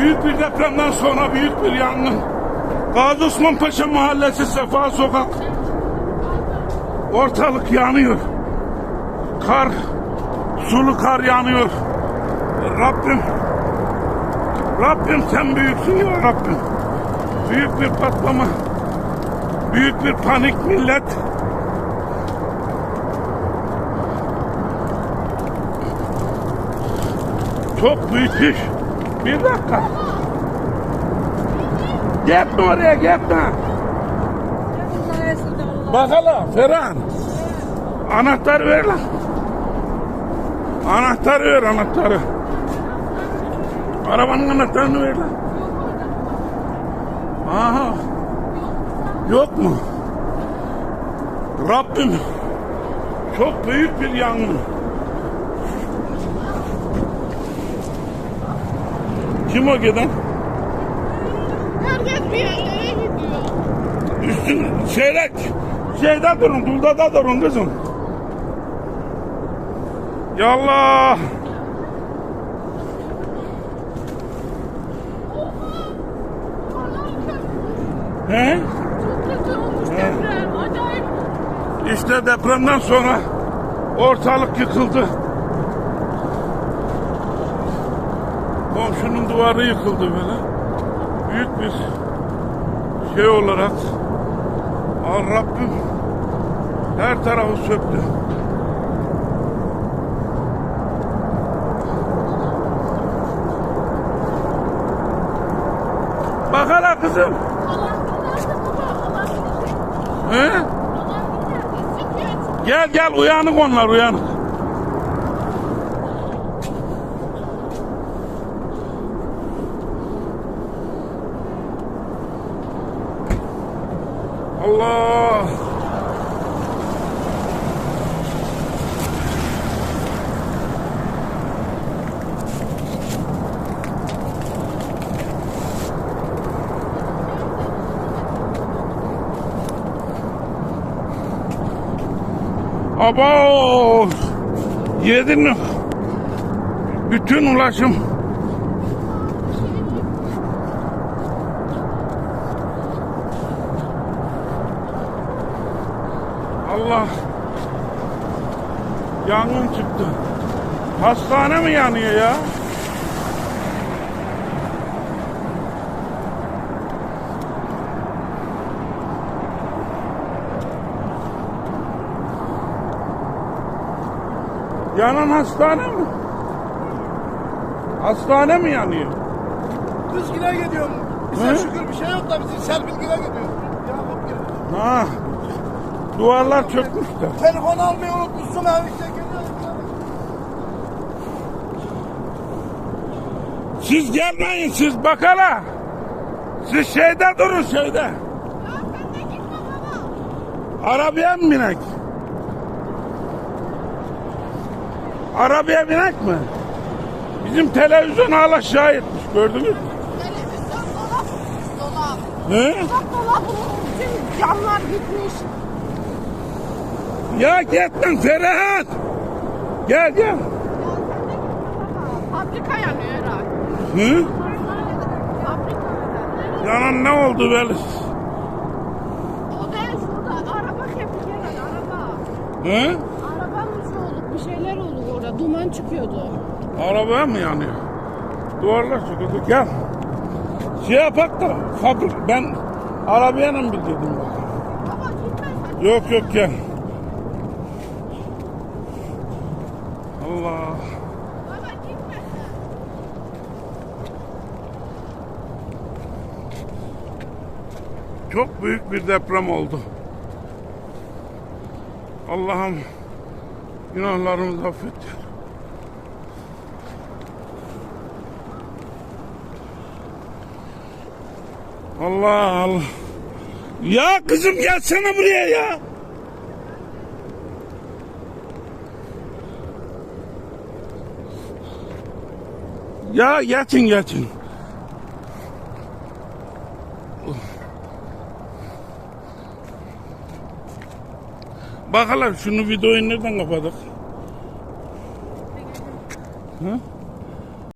Büyük bir depremden sonra büyük bir yangın. Gazi Osman Paşa Mahallesi Sefa Sokak. Ortalık yanıyor. Kar, sulu kar yanıyor. Rabbim, Rabbim sen büyüksün ya Rabbim. Büyük bir patlama, büyük bir panik millet. Çok büyük iş. Bir dakika. Gitme oraya gitme. Bak hala Ferhan. Anahtarı ver lan. Anahtarı ver anahtarı. Arabanın anahtarını ver lan. Aha. Yok mu? Rabbim çok büyük bir yangın. Kim o giden? Herkes bir yerlere gidiyor. Üstün şeyde şeyde durun, dulda da durun kızım. Yallah. He? Çok kötü olmuş deprem. Acayip. İşte depremden sonra ortalık yıkıldı. Komşunun duvarı yıkıldı böyle. Büyük bir şey olarak Al Rabbim her tarafı söktü. Bak hala kızım. He? Gel gel uyanık onlar uyanık. Allah. Abo! Yedin? Bütün ulaşım Allah yangın çıktı. Hastane mi yanıyor ya? Yanan hastane mi? Hastane mi yanıyor? Kızgine gidiyorum. Bize He? şükür bir şey yok da bizim Serpilgine gidiyor. Yakup gidiyor. Ha. Duvarlar çökmüşler. Telefon almayı unutmuşsun abi işte. Siz gelmeyin siz bakala. Siz şeyde durun şeyde. Ya de. Arabaya mı binek? Arabaya binek mi? Bizim televizyon hala şahitmiş gördünüz mü? Televizyon dolap. Dolap. He? Dolap dolap. Bütün camlar gitmiş. Ya gitme Ferhat. Gel gel. Fabrika yanıyor herhalde. Hı? Fabrika. Yanan ne oldu böyle? O değil şurada. Araba kepik herhalde. Araba. Hı? Araba mı şey oldu? Bir şeyler oldu orada. Duman çıkıyordu. Arabaya mı yanıyor? Duvarlar çöküldü. Gel. Şey yapak da fabrik ben arabaya mı bildirdim bak. Baba gitme. Yok yok gel. Çok büyük bir deprem oldu. Allah'ım günahlarımızı affet. Allah Allah. Ya kızım gelsene buraya ya. Ya geçin geçin. Bakalım şunu videoyu nereden kapadık? Hı?